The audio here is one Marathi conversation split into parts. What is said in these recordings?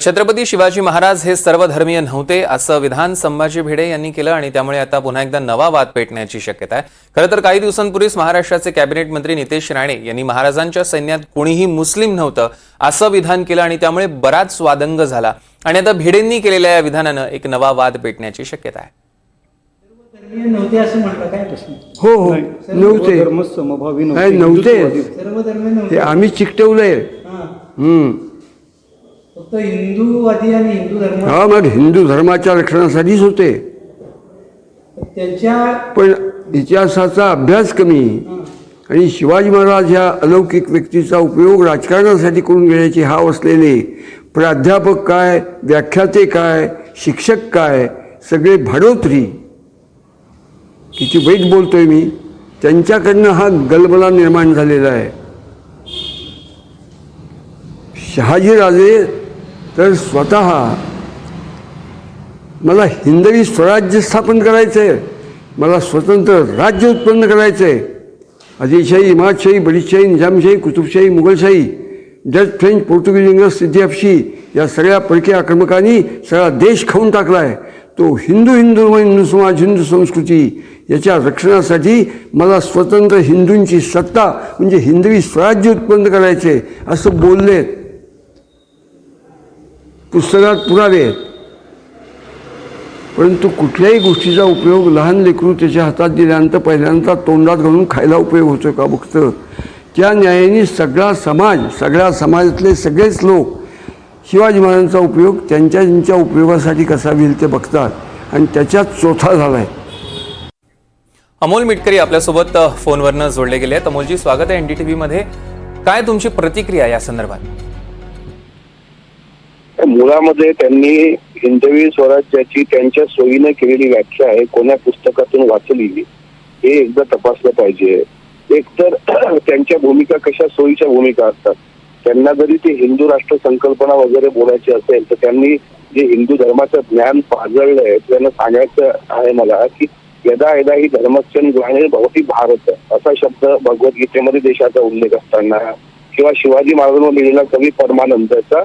छत्रपती शिवाजी महाराज हे सर्वधर्मीय नव्हते असं विधान संभाजी भिडे यांनी केलं आणि त्यामुळे आता पुन्हा एकदा नवा वाद पेटण्याची शक्यता आहे. खरं तर काही दिवसांपूर्वीच महाराष्ट्राचे कॅबिनेट मंत्री नितेश राणे यांनी महाराजांच्या सैन्यात कोणीही मुस्लिम नव्हतं असं विधान केलं आणि त्यामुळे बराच वादंग झाला. आणि आता भिडेंनी केलेल्या या विधानानं एक नवा वाद पेटण्याची शक्यता आहे. नव्हते असं म्हणता काय प्रश्न? हो हो. नव्हते. समभावी नव्हते. हे आम्ही चिकटवलंय. हा. हम्म. फक्त हिंदूवादी आणि हिंदू धर्म. हा मग हिंदू धर्माच्या रक्षणासाठीच होते. त्यांच्या पण इतिहासाचा अभ्यास कमी आणि शिवाजी महाराज ह्या अलौकिक व्यक्तीचा उपयोग राजकारणासाठी करून घेण्याची हाव असलेले प्राध्यापक काय व्याख्याते काय शिक्षक काय सगळे भाडोत्री. किती वाईट बोलतोय मी. त्यांच्याकडनं हा गलबला निर्माण झालेला आहे. शहाजीराजे तर स्वतः मला हिंदवी स्वराज्य स्थापन करायचं आहे मला स्वतंत्र राज्य उत्पन्न करायचं आहे आदिलशाही इमादशाही बडीशाही निजामशाही कुतुबशाही मुघलशाही डच फ्रेंच पोर्तुगीज इंग्रज सिद्धिअपशी या सगळ्या परकीय आक्रमकांनी सगळा देश खाऊन टाकला आहे तो हिंदू हिंदू हिंदू समाज हिंदू संस्कृती याच्या रक्षणासाठी मला स्वतंत्र हिंदूंची सत्ता म्हणजे हिंदवी स्वराज्य उत्पन्न करायचे असं बोललेत. पुस्तकात पुरावे आहेत. परंतु कुठल्याही गोष्टीचा उपयोग लहान लेकरू त्याच्या हातात दिल्यानंतर पहिल्यांदा तोंडात घालून खायला उपयोग होतो का बघतं त्या न्यायाने सगळा समाज सगळ्या समाजातले सगळेच लोक शिवाजी महाराजांचा उपयोग त्यांच्या त्यांच्या उपयोगासाठी कसा होईल ते बघतात आणि त्याच्यात चोथा झाला आहे अमोल मिटकरी आपल्यासोबत फोनवरनं जोडले गेले आहेत अमोलजी स्वागत आहे टी वीमध्ये काय तुमची प्रतिक्रिया या संदर्भात? मुळामध्ये त्यांनी हिंदवी स्वराज्याची त्यांच्या सोयीने केलेली व्याख्या आहे कोण्या पुस्तकातून वाचली हे एकदा तपासलं पाहिजे. एकतर त्यांच्या भूमिका कशा सोयीच्या भूमिका असतात. त्यांना जरी ते हिंदू राष्ट्र संकल्पना वगैरे बोलायची असेल तर त्यांनी जे हिंदू धर्माचं ज्ञान पाजळलंय त्यांना सांगायचं आहे मला की यदा यदा ही धर्मक्षण ग्लाने भवती भारत असा शब्द भगवद्गीतेमध्ये देशाचा उल्लेख असताना किंवा शिवाजी महाराजांवर लिहिलेला कवी परमानंदाचा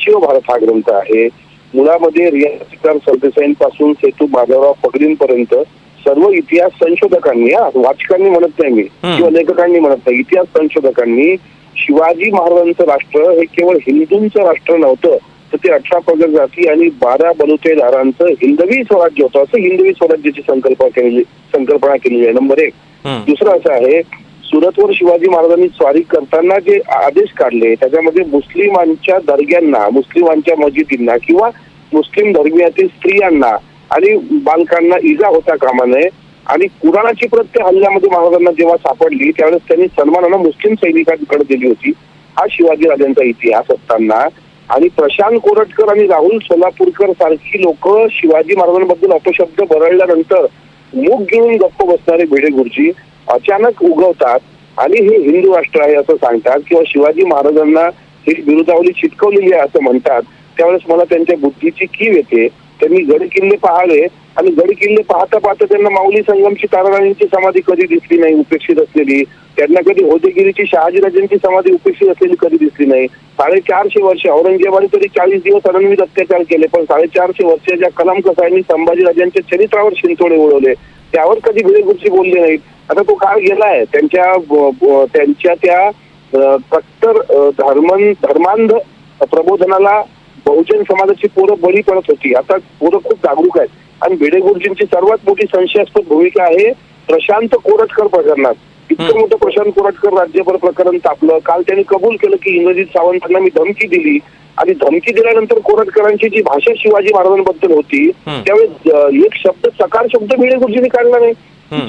शिवभारत हा ग्रंथ आहे मुळामध्ये रियासिकार सरदेसाईंपासून सेतू माधवराव पगडींपर्यंत सर्व इतिहास संशोधकांनी हा वाचकांनी म्हणत नाही मी. किंवा लेखकांनी म्हणत नाही इतिहास संशोधकांनी शिवाजी महाराजांचं राष्ट्र हे केवळ हिंदूंचं राष्ट्र नव्हतं तर ते अठरा पगड जाती आणि बारा बलुतेदारांचं हिंदवी स्वराज्य होतं असं हिंदवी स्वराज्याची संकल्पना केलेली संकल्पना केलेली आहे नंबर एक. दुसरं असं आहे सुरतवर शिवाजी महाराजांनी स्वारी करताना जे आदेश काढले त्याच्यामध्ये मुस्लिमांच्या दर्ग्यांना मुस्लिमांच्या मस्जिदींना किंवा मुस्लिम धर्मियातील स्त्रियांना आणि बालकांना इजा होता कामा नये आणि कुराणाची प्रत हल्ल्यामध्ये महाराजांना जेव्हा सापडली त्यावेळेस त्यांनी सन्मानानं मुस्लिम सैनिकांकडे दिली होती. हा शिवाजी राजांचा इतिहास असताना. आणि प्रशांत कोरटकर आणि राहुल सोलापूरकर सारखी लोक शिवाजी महाराजांबद्दल अपशब्द बरळल्यानंतर मूग घेऊन गप्प बसणारे भिडे गुरुजी अचानक उगवतात आणि हे हिंदू राष्ट्र आहे असं सांगतात किंवा शिवाजी महाराजांना ही बिरुदावली चिटकवलेली आहे असं म्हणतात त्यावेळेस मला त्यांच्या बुद्धीची कीव येते. त्यांनी गड किल्ले पाहावे आणि गड किल्ले पाहता पाहता त्यांना माऊली संगमची ताराराणींची समाधी कधी दिसली नाही उपेक्षित असलेली. त्यांना कधी होदेगिरीची शहाजीराजांची समाधी उपेक्षित असलेली कधी दिसली नाही. साडेचारशे वर्ष औरंगजेबाने तरी चाळीस दिवस अनन्वित अत्याचार केले पण साडेचारशे वर्षाच्या कलाम कसाईंनी संभाजीराजांच्या चरित्रावर शिंतोडे उडवले त्यावर कधी भिडे बोलली बोलले नाहीत. आता तो काळ गेलाय. त्यांच्या त्यांच्या त्या कट्टर धर्मन धर्मांध प्रबोधनाला बहुजन समाजाची पोरं बळी पडत होती. आता पोरं खूप जागरूक आहेत. आणि भिडे गुरुजींची सर्वात मोठी संशयास्पद भूमिका आहे प्रशांत कोरटकर प्रकरणात. इतकं मोठं प्रशांत कोरटकर राज्यभर प्रकरण तापलं. काल त्यांनी कबूल केलं की इंद्रजित सावंतांना मी धमकी दिली. आणि धमकी दिल्यानंतर कोरटकरांची जी भाषा शिवाजी महाराजांबद्दल होती. त्यावेळेस एक शब्द सकार शब्द भिडे गुरुजींनी काढला नाही.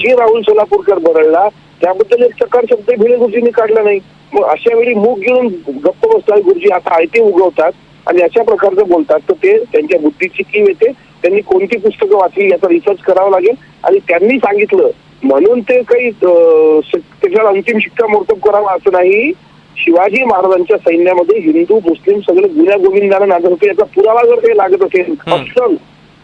जे राहुल सोलापूरकर बरळला त्याबद्दल एक सकार शब्द भिडे गुरुजींनी काढला नाही. मग अशा वेळी मूग घेऊन गप्प बसतात गुरुजी आता आयते उगवतात आणि अशा प्रकारचं बोलतात. तर ते त्यांच्या बुद्धीची कीव येते. त्यांनी कोणती पुस्तकं वाचली याचा रिसर्च करावा लागेल. आणि त्यांनी सांगितलं म्हणून ते काही त्याच्यावर अंतिम शिक्कामोर्तब करावा असं नाही. शिवाजी महाराजांच्या सैन्यामध्ये हिंदू मुस्लिम सगळे गुन्ह्या गोविंदानं होते याचा पुरावा जर काही लागत असेल असल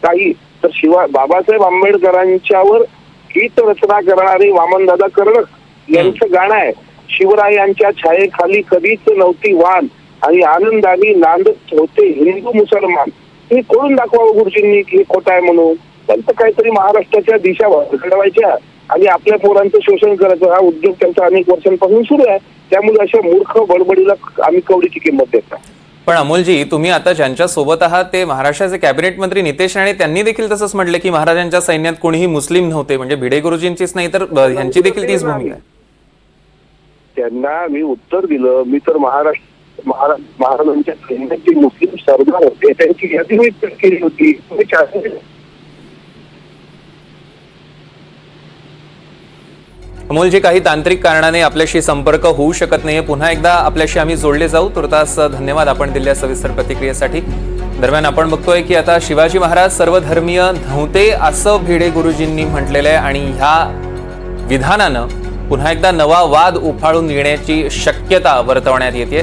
काही तर शिवा बाबासाहेब आंबेडकरांच्यावर गीत रचना करणारे वामनदादा कर्णक यांचं गाणं आहे. शिवरायांच्या छायेखाली कधीच नव्हती वान आणि आनंदाने नांदत होते हिंदू मुसलमान. हे करून दाखवावं गुरुजींनी की हे खोटं आहे म्हणून? त्यांचं काहीतरी महाराष्ट्राच्या दिशा घडवायच्या. आणि आपल्या पोरांचं शोषण करायचं हा उद्योग त्यांचा अनेक वर्षांपासून सुरू आहे. त्यामुळे अशा मूर्ख बडबडीला आम्ही कवडीची किंमत देत पण अमोलजी तुम्ही आता ज्यांच्या सोबत आहात ते महाराष्ट्राचे कॅबिनेट मंत्री नितेश राणे त्यांनी देखील तसंच म्हटलं की महाराजांच्या सैन्यात कोणीही मुस्लिम नव्हते. म्हणजे भिडे गुरुजींचीच नाही तर अ, ह्यांची देखील तीच भूमिका आहे. त्यांना मी उत्तर दिलं मी तर महाराष्ट्र महाराज महाराजांच्या सैन्याचे मुस्लिम सरदार होते. त्यांची यादी मी केली होती तुम्ही चार- अमोलजी काही तांत्रिक कारणाने आपल्याशी संपर्क होऊ शकत नाहीये. पुन्हा एकदा आपल्याशी आम्ही जोडले जाऊ. तुर्तास धन्यवाद आपण दिलेल्या सविस्तर प्रतिक्रियेसाठी. दरम्यान आपण बघतोय की आता शिवाजी महाराज सर्वधर्मीय नव्हते असं भिडे गुरुजींनी म्हटलेलं आहे आणि ह्या विधानानं पुन्हा एकदा नवा वाद उफाळून येण्याची शक्यता वर्तवण्यात येते